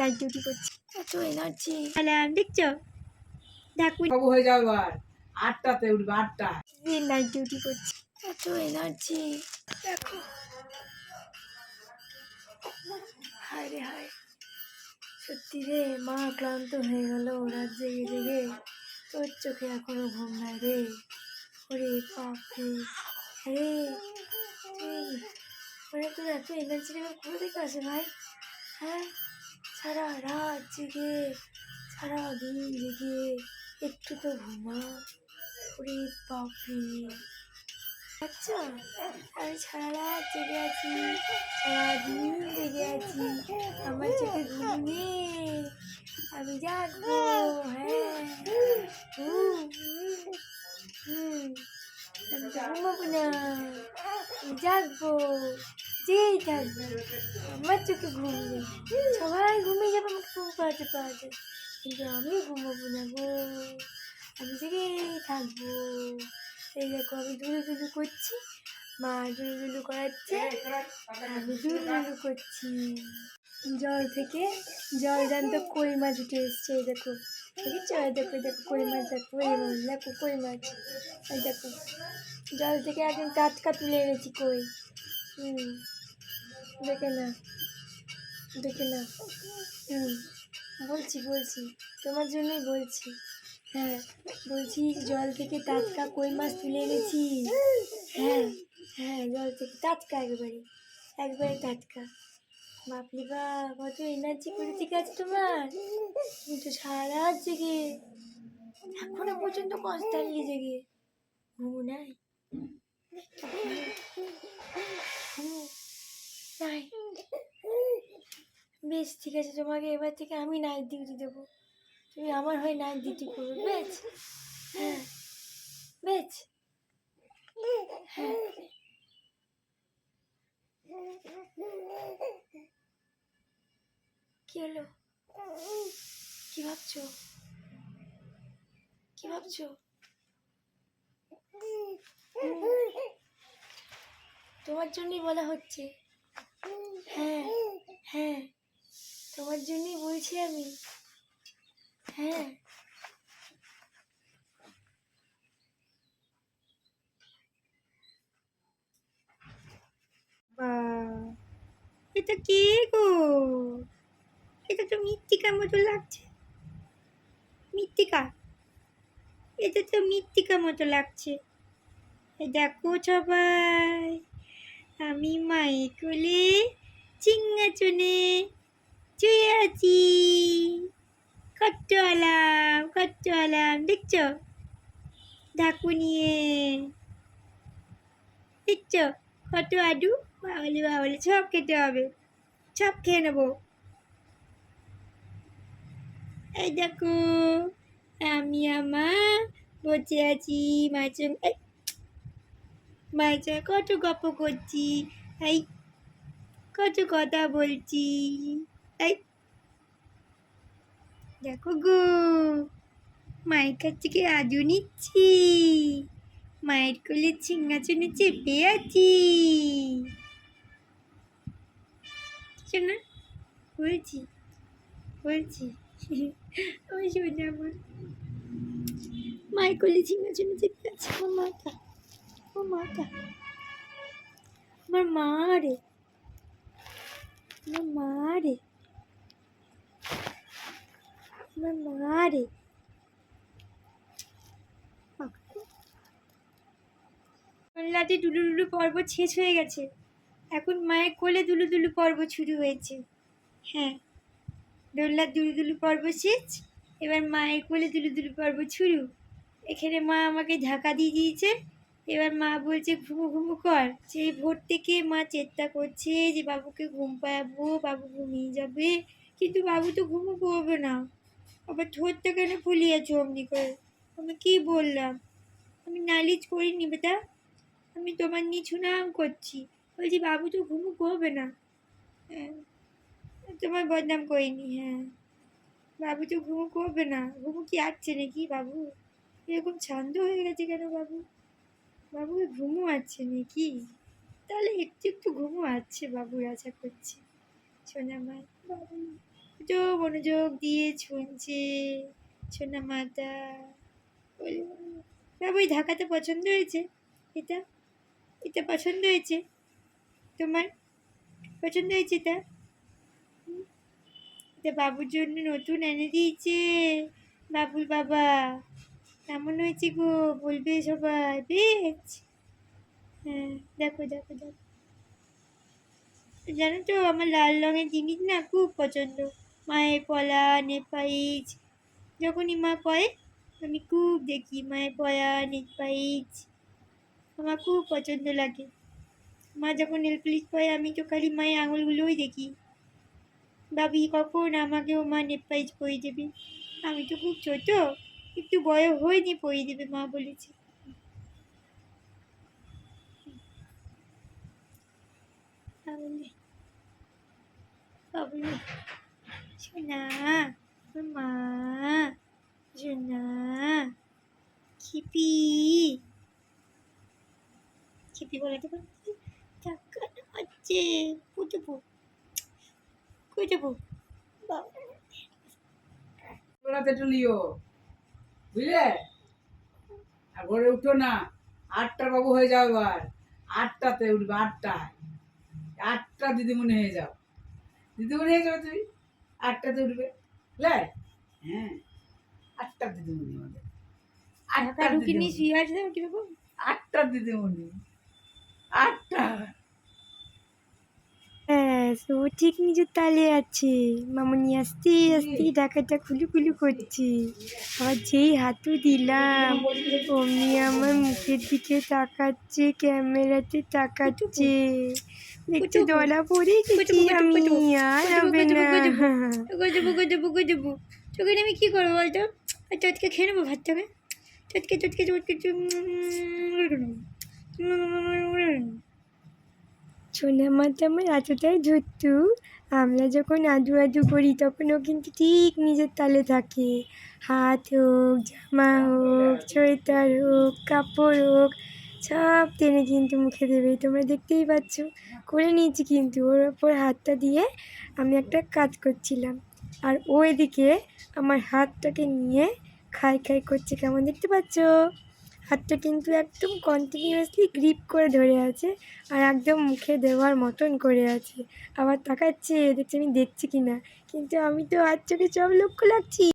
Night duty করছি। এত energy alarm দেখছ? ঢাকুর সব হয়ে যাবে এবার। আটটাতে উঠবে আটটা। দিন নাইট ডিউটি করছি। এত এনার্জি দেখো। হায় রে হায়। সত্যি রে মা ক্লান্ত হয়ে গেল রাত জেগে জেগে তোর চোখে এখনও ঘুম নাই রে। ওরে বাপরে। রে তুই মানে তোর এত এনার্জি লেভেল কোথা থেকে আসে ভাই? হ্যাঁ? সারা রাত জেগে সারা দিন জেগে একটু তো ঘুমা। ওরে বাপরে। আচ্ছা আমি সারা রাত জেগে আছি সারাদিন জেগে আছি। আমার চোখে ঘুম নেই। আমি জাগবো হ্যাঁ হুম, হুম, আমি ঘুমাবো না জাগবো। যেই থাকব আমার চোখে ঘুম নেই। সবাই ঘুমিয়ে যাবে, আমাকে ঘুম পাড়াতে পাড়াতে কিন্তু আমি ঘুমাবো না গো। আমি জেগেই থাকব। এই দেখো, আমি দুলু দুলু করছি, মা দুলু দুলু করাচ্ছে, আমি দুলু দুলু করছি। জল থেকে জল জানত কই মাছ উঠে এসছে, এই দেখো। দেখেছ এই দেখো দেখো, কই মাছ, দেখো মাছ, দেখো, কই মাছ। এই দেখো, জল থেকে একদম টাটকা তুলে এনেছি কই। হুম। দেখে না। দেখে না। হুম, বলছি বলছি। তোমার জন্যই বলছি। হ্যাঁ বলছি জল থেকে টাটকা কই মাছ তুলে এনেছি। হ্যাঁ হ্যাঁ জল থেকে টাটকা একবারে একবারে টাটকা। বাপরে বাপ, কত এনার্জি করে ঠিক আছে তোমার কিন্তু সারা রাত জেগে। এখনও পর্যন্ত কষ্ট কনস্ট্যান্টলি জেগে। ঘুমো নাই। নাই। বেশ, ঠিক আছে, তোমাকে এবার থেকে আমি নাইট ডিউটি দেবো। তুমি আমার হয়ে নাইট ডিউটি করবে, বেশ? হ্যাঁ বেশ? হ্যাঁ। কি হলো? কি ভাবছ? কি ভাবছ? তোমার জন্যই বলা হচ্ছে। হ্যাঁ হ্যাঁ তোমার জন্যই বলছি আমি। হ্যাঁ। এটা কে গো? এটা তো মৃত্তিকার মতো লাগছে। মৃত্তিকা? এটা তো মৃত্তিকার মতো লাগছে। দেখো সবাই, আমি কোলে চিঙ্গাচনে শুয়ে আছি কত আলাম কত আলাম দেখছ ঢাকু নিয়ে দেখছ কত আডু বাবলি বাবলি সব খেতে হবে সব খেয়ে নেব এই দেখো আমি আমার বসে আছি মায়ের সঙ্গে মায়ের কত গল্প করছি এই কত কথা বলছি। এই, দেখো গো, মায়ের কাছ থেকে আজও নিচ্ছি। মায়ের কোলে সিংহাসনে চেপে আছি। শোনা, বলছি বলছি ওই শোনা আমার মায়ের কোলে সিংহাসনে চেপে আছে আমার মাটা ও মাটা আমার মা রে। আমার মা রে। আমার মা রে। রাতে দুলু দুলু পর্ব শেষ হয়ে গেছে। এখন মায়ের কোলে দুলু দুলু পর্ব শুরু হয়েছে। হ্যাঁ দোল্লার দুলু দুলু পর্ব শেষ, এবার মায়ের কোলে দুলু দুলু পর্ব শুরু। এখানে মা আমাকে ঢাকা দিয়ে দিয়েছে। এবার মা বলছে, ঘুমো ঘুমো কর। সেই ভোর থেকে মা চেষ্টা করছে যে, বাবুকে ঘুম পাড়াবো, বাবু ঘুমিয়ে যাবে। কিন্তু বাবু তো ঘুমো করবে না। আবার ঠোঁটটা কেন ফুলিয়েছো অমনি করে? আমি কি বললাম? আমি নালিশ করিনি বেটা। আমি তোমার নিচু নাম করছি। বলছি, বাবু তো ঘুমু করবে না। হ্যাঁ তোমার বদনাম করিনি হ্যাঁ। বাবু তো ঘুমু করবে না। ঘুমু কি আসছে নাকি বাবু? এরকম ছন্দ হয়ে গেছে কেন বাবু? বাবু ঘুমো আছে নাকি? তাহলে একটু একটু ঘুমো আছে বাবুর আশা করছি। সোনা মা বাবু তো মনোযোগ দিয়ে শুনছে। সোনা মাতা বলে, বাবু ঢাকাটা পছন্দ হয়েছে? এটা এটা পছন্দ হয়েছে? তোমার পছন্দ হয়েছে এটা? এটা বাবুর জন্য নতুন এনে দিয়েছে। বাবুর বাবা। কেমন হয়েছে গো? বলবে সবাই, বেশ। হ্যাঁ দেখো দেখো দেখো। জানো তো, আমার লাল রঙের জিনিস না খুব পছন্দ। মায়ের পলা নেপাইজ যখনই মা পয়ে আমি খুব দেখি মায়ের পলা নেপাইজ আমার খুব পছন্দ লাগে। মা যখন নেল পুলিশ পয়ে আমি তো খালি মায়ের আঙুলগুলোই দেখি। ভাবি কখন আমাকেও মা নেপাইজ পরিয়ে দেবে? আমি তো খুব ছোট। একটু বয়স হয়নি পরিয়ে দেবে মা বলেছে। মা, সোনা, খিপি। খিপি বলে তো টাকা আছে। কুটবো কুটবো বাবা। একটু লিও। বুঝলে? আর ঘরে উঠো না। আটটা বাবু হয়ে যাও এবার। আটটাতে উঠবে আটটায়। আটটা দিদিমণি হয়ে যাও। দিদিমণি হয়ে যাবে তুমি? আটটাতে উঠবে বুঝলে? হ্যাঁ আটটা দিদিমণি আমাদের ঢাকা আটটার ঢুকিনি শুয়ে আছে কীরকম আটটার দিদিমণি। আটটা। হ্যাঁ ও ঠিক নিজের তালে আছে মামনি আসতে আসতে ঢাকাটা খুলু খুলু করছে আবার যেই হাতু দিলাম অমনি আমার মুখের দিকে তাকাচ্ছে ক্যামেরাতে তাকাচ্ছে দেখতে ধরা পড়ে গেছি আমি আর হবে না গজবো গজবো গজবো তোকে আমি কী করব বলতো চটকে খেয়ে নেব ভাতটাকে চটকে চটকে চটকে সোনা মাটা আমার এতটাই ধরতু। আমরা যখন আদু আদু করি, তখন ও কিন্তু ঠিক নিজের তালে থাকে। হাত হোক, জামা হোক সোয়েটার হোক, কাপড় হোক, সব টেনে কিন্তু মুখে দেবে। তোমরা দেখতেই পাচ্ছ, করে নিয়েছি কিন্তু। ওর ওপর হাতটা দিয়ে আমি একটা কাজ করছিলাম। আর ও এদিকে আমার হাতটাকে নিয়ে খাই খাই করছে। কেমন দেখতে পাচ্ছ? হাতটা কিন্তু একদম কন্টিনিউয়াসলি গ্রিপ করে ধরে আছে আর একদম মুখে দেওয়ার মতন করে আছে। আবার তাকাচ্ছে, দেখছি আমি দেখছি কি না কিন্তু আমি তো আর চোখে সব লক্ষ্য লাগছি